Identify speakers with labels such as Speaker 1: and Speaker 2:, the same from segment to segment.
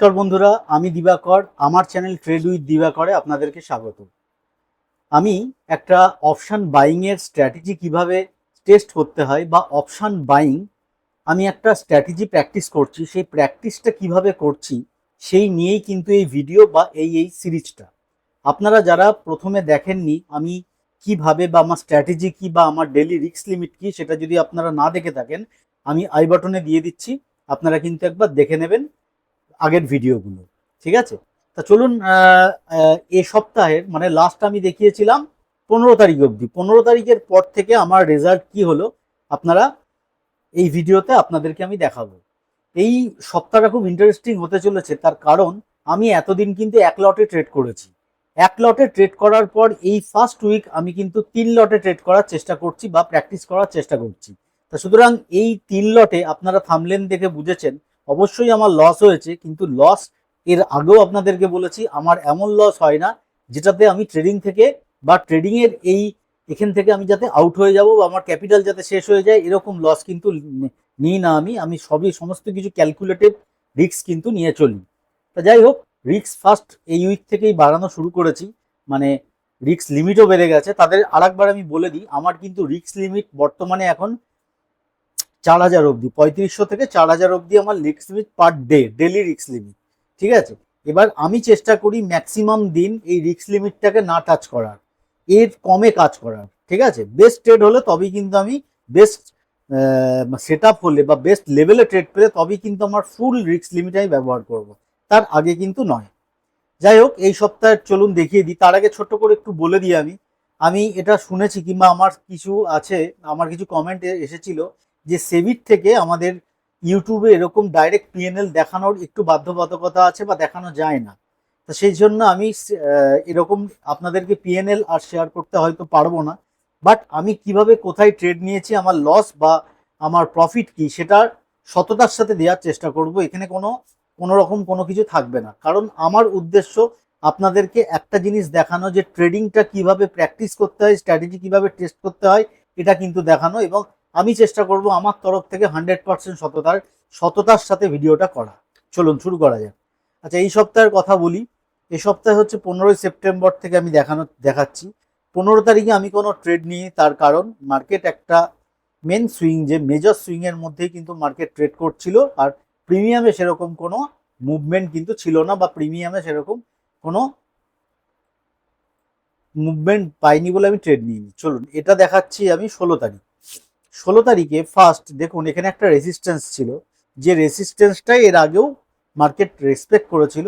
Speaker 1: নমস্কার বন্ধুরা, আমি দিবাকর, আমার চ্যানেল ট্রেড উইথ দিবাকরে আপনাদেরকে স্বাগত। আমি একটা অপশান বাইংয়ের স্ট্র্যাটেজি কীভাবে টেস্ট করতে হয় বা অপশান বাইং আমি একটা স্ট্র্যাটেজি প্র্যাকটিস করছি, সেই প্র্যাকটিসটা কীভাবে করছি, সেই নিয়েই কিন্তু এই ভিডিও বা এই এই সিরিজটা আপনারা যারা প্রথমে দেখেননি, আমি কীভাবে বা আমার স্ট্র্যাটেজি কি বা আমার ডেলি রিক্স লিমিট কি, সেটা যদি আপনারা না দেখে থাকেন, আমি আই বাটনে দিয়ে দিচ্ছি, আপনারা কিন্তু একবার দেখে নেবেন। আগের ভিডিওগুলো, ঠিক আছে? তা চলুন এ সপ্তাহের মানে লাস্ট আমি দেখিয়েছিলাম পনেরো তারিখ অবধি। পনেরো তারিখের পর থেকে আমার রেজাল্ট কি হলো, আপনারা এই ভিডিওতে আপনাদেরকে আমি দেখাবো। এই সপ্তাহটা খুব ইন্টারেস্টিং হতে চলেছে, তার কারণ আমি এতদিন কিন্তু এক লটে ট্রেড করেছি। এক লটে ট্রেড করার পর এই ফার্স্ট উইক আমি কিন্তু তিন লটে ট্রেড করার চেষ্টা করছি বা প্র্যাকটিস করার চেষ্টা করছি। তা সুতরাং এই তিন লটে আপনারা থামলেন দেখে বুঝেছেন অবশ্যই আমার লস হয়েছে, কিন্তু লস এর আগেও আপনাদেরকে বলেছি, আমার এমন লস হয় না যেটাতে আমি ট্রেডিং থেকে বা ট্রেডিং এর এই এখান থেকে আমি যাতে আউট হয়ে যাব বা আমার ক্যাপিটাল যাতে শেষ হয়ে যায়, এরকম লস কিন্তু নিই না আমি। আমি সবই সমস্ত কিছু ক্যালকুলেটেড রিস্ক কিন্তু নিয়ে চলি। তা যাই হোক রিস্ক ফার্স্ট এই উইক থেকেই বাড়ানো শুরু করেছি মানে রিস্ক লিমিটও বেড়ে গেছে। তাদের আরেকবার আমি বলে দিই, আমার কিন্তু রিস্ক লিমিট বর্তমানে এখন চার হাজার অবধি, পঁয়ত্রিশশো থেকে চার হাজার অবধি আমার রিক্স লিমিট পার ডে ডেলি রিক্স লিমিট ঠিক আছে? এবার আমি চেষ্টা করি ম্যাক্সিমাম দিন এই রিক্স লিমিটটাকে না টাচ করার, এর কমে কাজ করার, ঠিক আছে? বেস্ট ট্রেড হলে তবেই কিন্তু আমি বেস্ট সেট আপ হলে বা বেস্ট লেভেলে ট্রেড পেলে তবেই কিন্তু আমার ফুল রিক্স লিমিট আমি ব্যবহার করব, তার আগে কিন্তু নয়। যাই হোক, এই সপ্তাহে চলুন দেখিয়ে দিই, তার আগে ছোট্ট করে একটু বলে দিই আমি। আমি এটা শুনেছি কিংবা আমার কিছু আছে, আমার কিছু কমেন্ট এসেছিল যে সেবির থেকে আমাদের ইউটিউবে এরকম ডাইরেক্ট পিএনএল দেখানোর একটু বাধ্যবাধকতা আছে বা দেখানো যায় না। তো সেই জন্য আমি এরকম আপনাদেরকে পিএনএল আর শেয়ার করতে হয়তো পারব না। বাট আমি কীভাবে কোথায় ট্রেড নিয়েছি, আমার লস বা আমার প্রফিট কি, সেটার সততার সাথে দেওয়ার চেষ্টা করব। এখানে কোনো কোনো রকম কোনো কিছু থাকবে না। কারণ আমার উদ্দেশ্য আপনাদেরকে একটা জিনিস দেখানো যে ট্রেডিংটা কীভাবে প্র্যাকটিস করতে হয় স্ট্র্যাটেজি কীভাবে টেস্ট করতে হয়, এটা কিন্তু দেখানো এবং আমি চেষ্টা করব আমার তরফ থেকে হান্ড্রেড পার্সেন্ট সততার সততার সাথে ভিডিওটা করা। চলুন, শুরু করা যাক। আচ্ছা এই সপ্তাহের কথা বলি। এই সপ্তাহে হচ্ছে পনেরোই সেপ্টেম্বর থেকে আমি দেখানো, দেখাচ্ছি। পনেরো তারিখে আমি কোনো ট্রেড নিই, তার কারণ মার্কেট একটা মেন সুইং যে মেজর সুইংয়ের মধ্যেই কিন্তু মার্কেট ট্রেড করছিল, আর প্রিমিয়ামে সেরকম কোনো মুভমেন্ট কিন্তু ছিল না, বা প্রিমিয়ামে সেরকম কোনো মুভমেন্ট পাইনি বলে আমি ট্রেড নিইনি। চলুন, এটা দেখাচ্ছি আমি ষোলো তারিখ। ষোলো তারিখে ফার্স্ট দেখুন, এখানে একটা রেজিস্ট্যান্স ছিল। যে রেজিস্ট্যান্সটাই এর আগেও মার্কেট রেসপেক্ট করেছিল।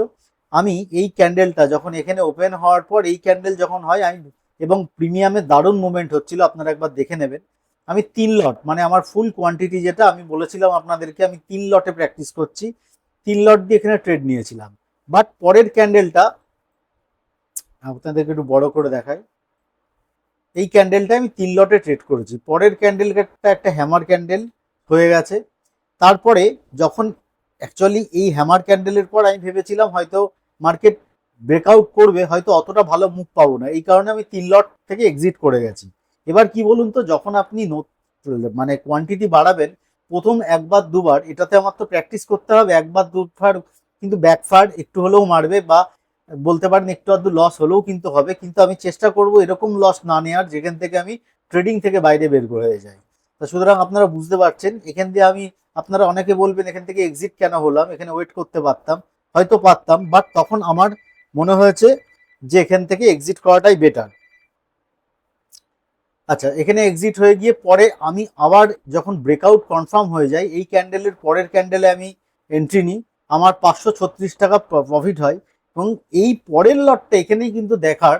Speaker 1: আমি এই ক্যান্ডেলটা যখন এখানে ওপেন হওয়ার পর, এই ক্যান্ডেল যখন হয়, আমি এবং প্রিমিয়ামে দারুণ মুভমেন্ট হচ্ছিল, আপনারা একবার দেখে নেবেন। আমি তিন লট মানে আমার ফুল কোয়ান্টিটি যেটা, আমি বলেছিলাম আপনাদেরকে, আমি তিন লটে প্র্যাকটিস করছি। তিন লট দিয়ে এখানে ট্রেড নিয়েছিলাম। বাট পরের ক্যান্ডেলটা আপনাদেরকে একটু বড় করে দেখাই। এই ক্যান্ডেলটা আমি তিন লটে ট্রেড করেছি। পরের ক্যান্ডেলটা একটা হ্যামার ক্যান্ডেল হয়ে গেছে। তারপরে যখন অ্যাকচুয়ালি এই হ্যামার ক্যান্ডেলের পর আমি ভেবেছিলাম হয়তো মার্কেট ব্রেকআউট করবে, হয়তো অতটা ভালো মুখ পাবো না। এই কারণে আমি তিন লট থেকে এক্সিট করে গেছি। এবার কি বলুন তো, যখন আপনি মানে কোয়ান্টিটি বাড়াবেন, প্রথম একবার দুবার, এটাতে আমার তো প্র্যাকটিস করতে হবে, একবার দুবার কিন্তু ব্যাকফার একটু হলেও মারবে বা বলতে পারেন একটু আধটু লস হলেও কিন্তু হবে, কিন্তু আমি চেষ্টা করব এরকম লস না নেওয়ার যেখান থেকে আমি ট্রেডিং থেকে বাইরে বের হয়ে যাই। তা সুতরাং আপনারা বুঝতে পারছেন, এখান দিয়ে আমি আপনারা অনেকে বলবেন, এখান থেকে এক্সিট কেন হলাম? এখানে ওয়েট করতে পারতাম। হয়তো পারতাম বাট তখন আমার মনে হয়েছে যে এখান থেকে এক্সিট করাটাই বেটার আচ্ছা এখানে এক্সিট হয়ে গিয়ে পরে আমি আবার যখন ব্রেকআউট কনফার্ম হয়ে যায়, এই ক্যান্ডেলের পরের ক্যান্ডেলে আমি এন্ট্রি নিই। আমার পাঁচশো ছত্রিশ টাকা প্রফিট হয়। এবং এই পরের লটটা এখানেই কিন্তু দেখার,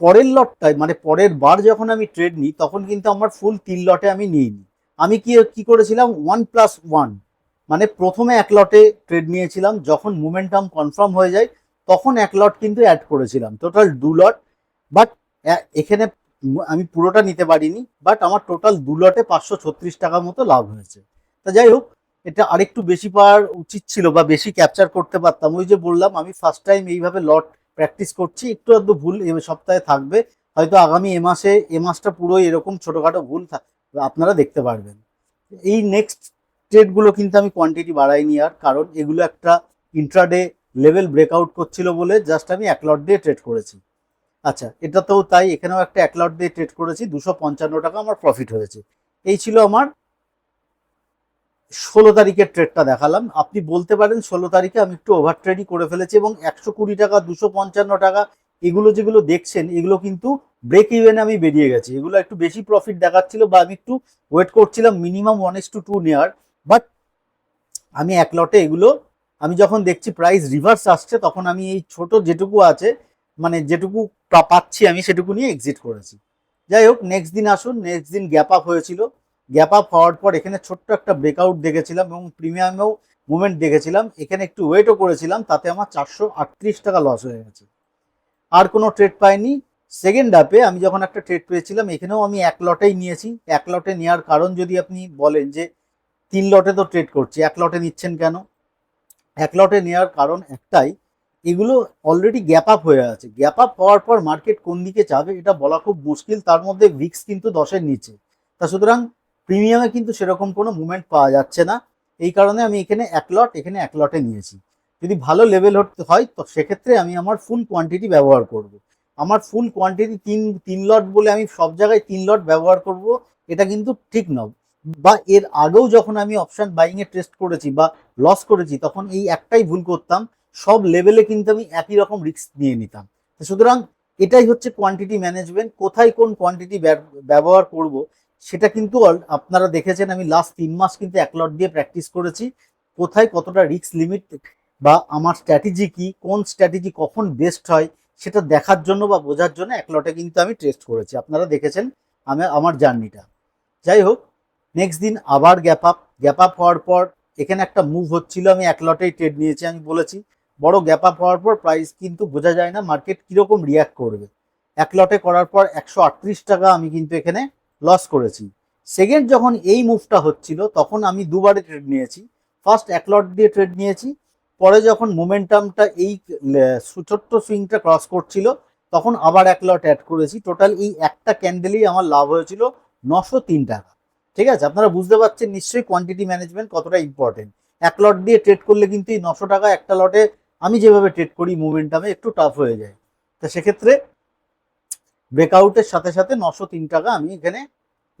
Speaker 1: পরের লটটায় মানে পরের বার যখন আমি ট্রেড নিই, তখন কিন্তু আমার ফুল তিন লটে আমি নিইনি। আমি কি কি করেছিলাম? ওয়ান প্লাস ওয়ান মানে প্রথমে এক লটে ট্রেড নিয়েছিলাম, যখন মোমেন্টাম কনফার্ম হয়ে যায়, তখন এক লট কিন্তু অ্যাড করেছিলাম। টোটাল দু লট বাট এখানে আমি পুরোটা নিতে পারিনি বাট আমার টোটাল দু লটে পাঁচশো ছত্রিশ টাকা মতো লাভ হয়েছে। তা যাই হোক এটা আরেকটু বেশি পাওয়ার উচিত ছিল বা বেশি ক্যাপচার করতে পারতাম। ওই যে বললাম, আমি ফার্স্ট টাইম এইভাবে লট প্র্যাকটিস করছি। একটু আধটু ভুল এ সপ্তাহে থাকবে। হয়তো আগামী এ মাসে, এ মাসটা পুরোই এরকম ছোটোখাটো ভুল আপনারা দেখতে পারবেন। এই নেক্সট ট্রেডগুলো কিন্তু আমি কোয়ান্টিটি বাড়াইনি আর, কারণ এগুলো একটা ইন্ট্রাডে লেভেল ব্রেকআউট করছিল বলে জাস্ট আমি এক লট দিয়ে ট্রেড করেছি। আচ্ছা এটাতেও তাই, এখানেও একটা এক লট দিয়ে ট্রেড করেছি। দুশো পঞ্চান্ন টাকা আমার প্রফিট হয়েছে। এই ছিল আমার ষোলো তারিখের ট্রেডটা দেখালাম। আপনি বলতে পারেন ষোলো তারিখে আমি একটু ওভার ট্রেডই করে ফেলেছি এবং একশো কুড়ি টাকা, দুশো পঞ্চান্ন টাকা এগুলো যেগুলো দেখছেন, এগুলো কিন্তু ব্রেক ইভেনে আমি বেরিয়ে গেছি। এগুলো একটু বেশি প্রফিট দেখাচ্ছিল বা আমি একটু ওয়েট করছিলাম minimum one is to two নেওয়ার বাট আমি এক লটে এগুলো, আমি যখন দেখছি প্রাইস রিভার্স আসছে, তখন আমি এই ছোট যেটুকু আছে মানে যেটুকু পাচ্ছি আমি সেটুকু নিয়ে এক্সিট করেছি। যাই হোক নেক্সট দিন আসুন নেক্সট দিন গ্যাপ আপ হয়েছিল। গ্যাপ আপ হওয়ার পর এখানে ছোট্ট একটা ব্রেকআউট দেখেছিলাম এবং প্রিমিয়ামেও মুভমেন্ট দেখেছিলাম। এখানে একটু ওয়েটও করেছিলাম, তাতে আমার চারশো আটত্রিশ টাকা লস হয়ে গেছে। আর কোনো ট্রেড পাইনি। সেকেন্ড অ্যাপে আমি যখন একটা ট্রেড পেয়েছিলাম, এখানেও আমি এক লটেই নিয়েছি। এক লটে নেওয়ার কারণ যদি আপনি বলেন যে তিন লটে তো ট্রেড করছি, এক লটে নিচ্ছেন কেন? এক লটে নেওয়ার কারণ একটাই, এগুলো অলরেডি গ্যাপ আপ হয়ে আছে। গ্যাপ আপ হওয়ার পর মার্কেট কোন দিকে যাবে, এটা বলা খুব মুশকিল। তার মধ্যে ভিক্স কিন্তু দশের নিচে। তা সুতরাং প্রিমিয়ামে কিন্তু সেরকম কোনো মুভমেন্ট পাওয়া যাচ্ছে না। এই কারণে আমি এখানে এক লট এখানে এক লটে নিয়েছি। যদি ভালো লেভেল হয়, তো সেক্ষেত্রে আমি আমার ফুল কোয়ান্টিটি ব্যবহার করব। আমার ফুল কোয়ান্টিটি তিন তিন লট বলে আমি সব জায়গায় তিন লট ব্যবহার করব, এটা কিন্তু ঠিক নয়। বা এর আগেও যখন আমি অপশন বাইংয়ে টেস্ট করেছি বা লস করেছি, তখন এই একটাই ভুল করতাম। সব লেভেলে কিন্তু আমি একই রকম রিস্ক নিয়ে নিতাম। সুতরাং এটাই হচ্ছে কোয়ান্টিটি ম্যানেজমেন্ট কোথায় কোন কোয়ান্টিটি ব্যবহার করব সেটা কিন্তু আপনারা দেখেছেন, আমি লাস্ট তিন মাস কিন্তু এক লট দিয়ে প্র্যাকটিস করেছি। কোথায় কতটা রিস্ক লিমিট বা আমার স্ট্র্যাটেজি কি, কোন স্ট্র্যাটেজি কখন বেস্ট হয়, সেটা দেখার জন্য বা বোঝার জন্য এক লটে কিন্তু আমি টেস্ট করেছি। আপনারা দেখেছেন আমি, আমার জার্নিটা যাই হোক নেক্সট দিন আবার গ্যাপ আপ গ্যাপ আপ হওয়ার পর এখানে একটা মুভ হচ্ছিল, আমি এক লটেই ট্রেড নিয়েছি, আমি বলেছি। বড় গ্যাপ আপ হওয়ার পর প্রাইস কিন্তু বোঝা যায় না মার্কেট কীরকম রিয়াক্ট করবে। এক লটে করার পর একশো আটত্রিশ টাকা আমি কিন্তু এখানে লস করেছি। সেকেন্ড যখন এই মুভটা হচ্ছিল, তখন আমি দুবারে ট্রেড নিয়েছি। ফার্স্ট এক লট দিয়ে ট্রেড নিয়েছি। পরে যখন মোমেন্টামটা এই ছোট্ট সুইংটা ক্রস করছিল, তখন আবার এক লট অ্যাড করেছি। টোটাল এই একটা ক্যান্ডেলেই আমার লাভ হয়েছিল নশো তিন টাকা। ঠিক আছে? আপনারা বুঝতে পারছেন নিশ্চয়ই কোয়ান্টিটি ম্যানেজমেন্ট কতটা ইম্পর্টেন্ট এক লট দিয়ে ট্রেড করলে কিন্তু এই নশো টাকা একটা লটে আমি যেভাবে ট্রেড করি মোমেন্টামে একটু টাফ হয়ে যায়। তো সেক্ষেত্রে ব্রেকআউটের সাথে সাথে নশো তিন টাকা আমি এখানে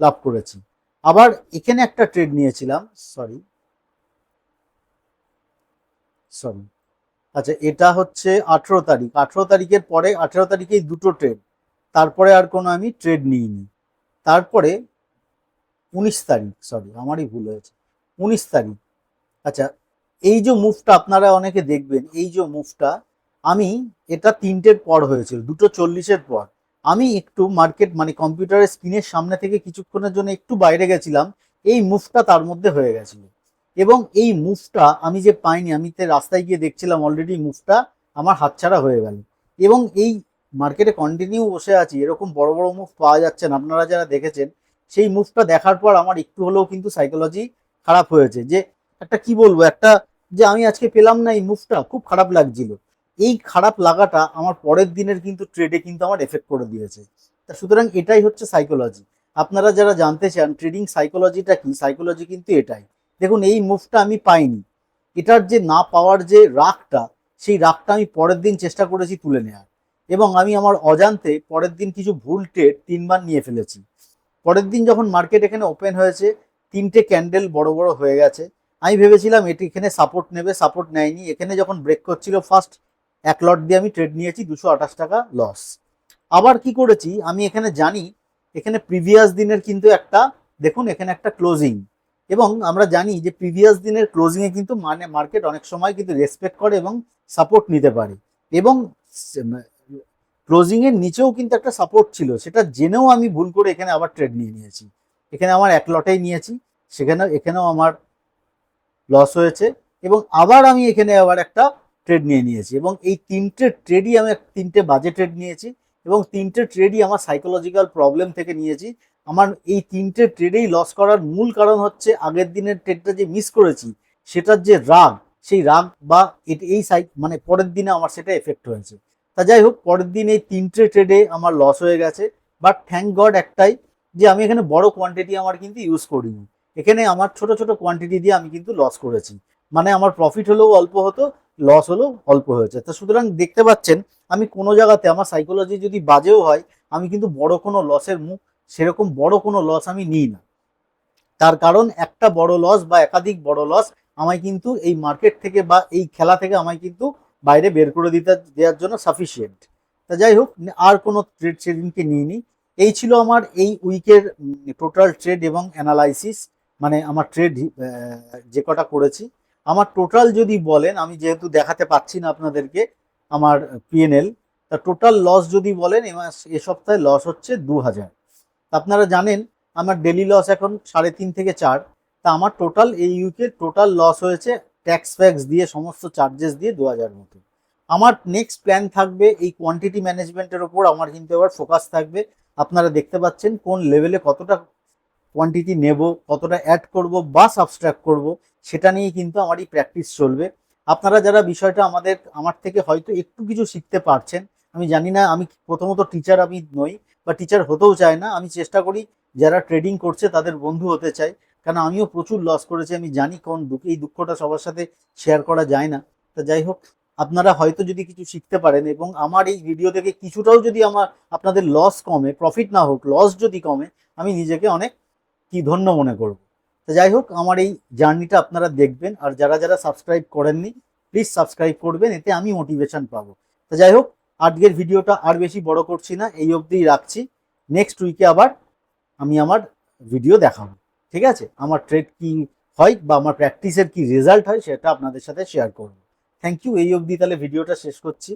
Speaker 1: লাভ করেছি। আবার এখানে একটা ট্রেড নিয়েছিলাম সরি সরি আচ্ছা এটা হচ্ছে আঠেরো তারিখ। আঠেরো তারিখের পরে, আঠেরো তারিখেই দুটো ট্রেড তারপরে আর কোনো আমি ট্রেড নিইনি। তারপরে উনিশ তারিখ সরি আমারই ভুল হয়েছে। উনিশ তারিখ। আচ্ছা এই যে মুভটা আপনারা অনেকে দেখবেন, এই যে মুভটা আমি এটা তিনটের পর হয়েছিল, দুটো চল্লিশের পর। আমি একটু মার্কেট মানে কম্পিউটারের স্ক্রিনের সামনে থেকে কিছুক্ষণের জন্য একটু বাইরে গেছিলাম, এই মুভটা তার মধ্যে হয়ে গেছিল। এবং এই মুভটা আমি যে পাইনি, আমি তো রাস্তায় গিয়ে দেখছিলাম অলরেডি মুভটা আমার হাতছাড়া হয়ে গেল। এবং এই মার্কেটে কন্টিনিউ বসে আছি, এরকম বড় বড় মুভ পাওয়া যাচ্ছে না। আপনারা যারা দেখেছেন, সেই মুভটা দেখার পর আমার একটু হলেও কিন্তু সাইকোলজি খারাপ হয়েছে। যে একটা কি বলব, একটা যে আমি আজকে পেলাম না এই মুভটা খুব খারাপ লাগছিল। এই খারাপ লাগাটা আমার পরের দিনের কিন্তু ট্রেডে কিন্তু আমার এফেক্ট করে দিয়েছে। তা সুতরাং এটাই হচ্ছে সাইকোলজি আপনারা যারা জানতে চান ট্রেডিং সাইকোলজিটা কি? সাইকোলজি কিন্তু এটাই। দেখুন, এই মুভটা আমি পাইনি। এটার যে না পাওয়ার যে রাগটা, সেই রাগটা আমি পরের দিন চেষ্টা করেছি তুলে নেওয়ার এবং আমি আমার অজান্তে পরের দিন কিছু ভুল ট্রেড তিনবার নিয়ে ফেলেছি। পরের দিন যখন মার্কেট এখানে ওপেন হয়েছে, তিনটে ক্যান্ডেল বড় বড় হয়ে গেছে। আমি ভেবেছিলাম এটি এখানে সাপোর্ট নেবে সাপোর্ট নেয়নি। এখানে যখন ব্রেক করছিল ফার্স্ট এক লট দিয়ে আমি ট্রেড নিয়েছি, দুশো আঠাশ টাকা লস আবার কি করেছি, আমি এখানে জানি, এখানে প্রিভিয়াস দিনের কিন্তু একটা, দেখুন এখানে একটা ক্লোজিং এবং আমরা জানি যে প্রিভিয়াস দিনের ক্লোজিংয়ে কিন্তু মানে মার্কেট অনেক সময় কিন্তু রেসপেক্ট করে এবং সাপোর্ট নিতে পারে। এবং ক্লোজিংয়ের নিচেও কিন্তু একটা সাপোর্ট ছিল, সেটা জেনেও আমি ভুল করে এখানে আবার ট্রেড নিয়ে নিয়েছি। এখানে আমার এক লটেই নিয়েছি সেখানে এখানেও আমার লস হয়েছে। এবং আবার আমি এখানে আবার একটা ট্রেড নিয়ে নিয়েছি এবং এই তিনটে ট্রেডই আমি তিনটে বাজে ট্রেড নিয়েছি এবং তিনটে ট্রেডই আমার সাইকোলজিক্যাল প্রবলেম থেকে নিয়েছি। আমার এই তিনটে ট্রেডেই লস করার মূল কারণ হচ্ছে আগের দিনের ট্রেডটা যে মিস করেছি, সেটার যে রাগ, সেই রাগ বা এই সাই মানে পরের দিনে আমার সেটা এফেক্ট হয়েছে। তা যাই হোক, পরের দিন এই তিনটে ট্রেডে আমার লস হয়ে গেছে। বাট থ্যাংক গড একটাই যে আমি এখানে বড় কোয়ান্টিটি আমার কিন্তু ইউজ করিনি। এখানে আমার ছোট ছোট কোয়ান্টিটি দিয়ে আমি কিন্তু লস করেছি। মানে আমার প্রফিট হলেও অল্প হতো লস হলো, অল্প হয়েছে। তো সুতরাং দেখতে পাচ্ছেন, আমি কোনো জায়গাতে আমার সাইকোলজি যদি বাজেও হয়, আমি কিন্তু বড় কোনো লসের মুখ, সেরকম বড় কোনো লস আমি নিই না। তার কারণ একটা বড় লস বা একাধিক বড় লস আমায় কিন্তু এই মার্কেট থেকে বা এই খেলা থেকে আমায় কিন্তু বাইরে বের করে দিতে, দেওয়ার জন্য সাফিসিয়েন্ট তা যাই হোক, আর কোনো ট্রেড সেদিনকে নিইনি। এই ছিল আমার এই উইকের টোটাল ট্রেড এবং অ্যানালাইসিস মানে আমার ট্রেড যে কটা করেছি। আমার টোটাল যদি বলেন, আমি যেহেতু দেখাতে পাচ্ছি না আপনাদেরকে আমার পিএনএল তা টোটাল লস যদি বলেন, এ মাস, এ সপ্তাহে লস হচ্ছে দু হাজার আপনারা জানেন, আমার ডেলি লস এখন সাড়ে তিন থেকে চার। তা আমার টোটাল এই উইকের টোটাল লস হয়েছে ট্যাক্স ফ্যাক্স দিয়ে, সমস্ত চার্জেস দিয়ে দু হাজার মতো। আমার নেক্সট প্ল্যান থাকবে, এই কোয়ান্টিটি ম্যানেজমেন্টের ওপর আমার কিন্তু এবার ফোকাস থাকবে। আপনারা দেখতে পাচ্ছেন কোন লেভেলে কতটা কোয়ান্টিটি নেব, কতটা অ্যাড করব বা সাবস্ট্রাক্ট করব, সেটা নিয়ে কিন্তু আমার এই প্র্যাকটিস চলবে। আপনারা যারা বিষয়টা আমাদের, আমার থেকে হয়তো একটু কিছু শিখতে পারছেন, আমি জানি না, আমি প্রথমত টিচার আমি নই, বা টিচার হতেও চাই না, আমি চেষ্টা করি যারা ট্রেডিং করছে তাদের বন্ধু হতে চাই কারণ আমিও প্রচুর লস করেছি, আমি জানি কোন দুঃখ, এই দুঃখটা সবার সাথে শেয়ার করা যায় না। তা যাই হোক, আপনারা হয়তো যদি কিছু শিখতে পারেন এবং আমার এই ভিডিও থেকে কিছুটাও যদি আমার, আপনাদের লস কমে প্রফিট না হোক লস যদি কমে, আমি নিজেকে অনেক কি ধন্য মনে করব? তো যাই হোক, আমার এই জার্নিটা আপনারা দেখবেন, আর যারা যারা সাবস্ক্রাইব করেননি প্লিজ সাবস্ক্রাইব করবেন, এতে আমি মোটিভেশন পাবো। তো যাই হোক, আজকের ভিডিওটা আর বেশি বড় করছি না, এই অবধিই রাখছি। নেক্সট উইকে আবার আমি আমার ভিডিও দেখাবো। ঠিক আছে? আমার ট্রেড কি হয় বা আমার প্র্যাকটিসের কি রেজাল্ট হয়, সেটা আপনাদের সাথে শেয়ার করব। থ্যাংক ইউ এই অবধি তাহলে ভিডিওটা শেষ করছি।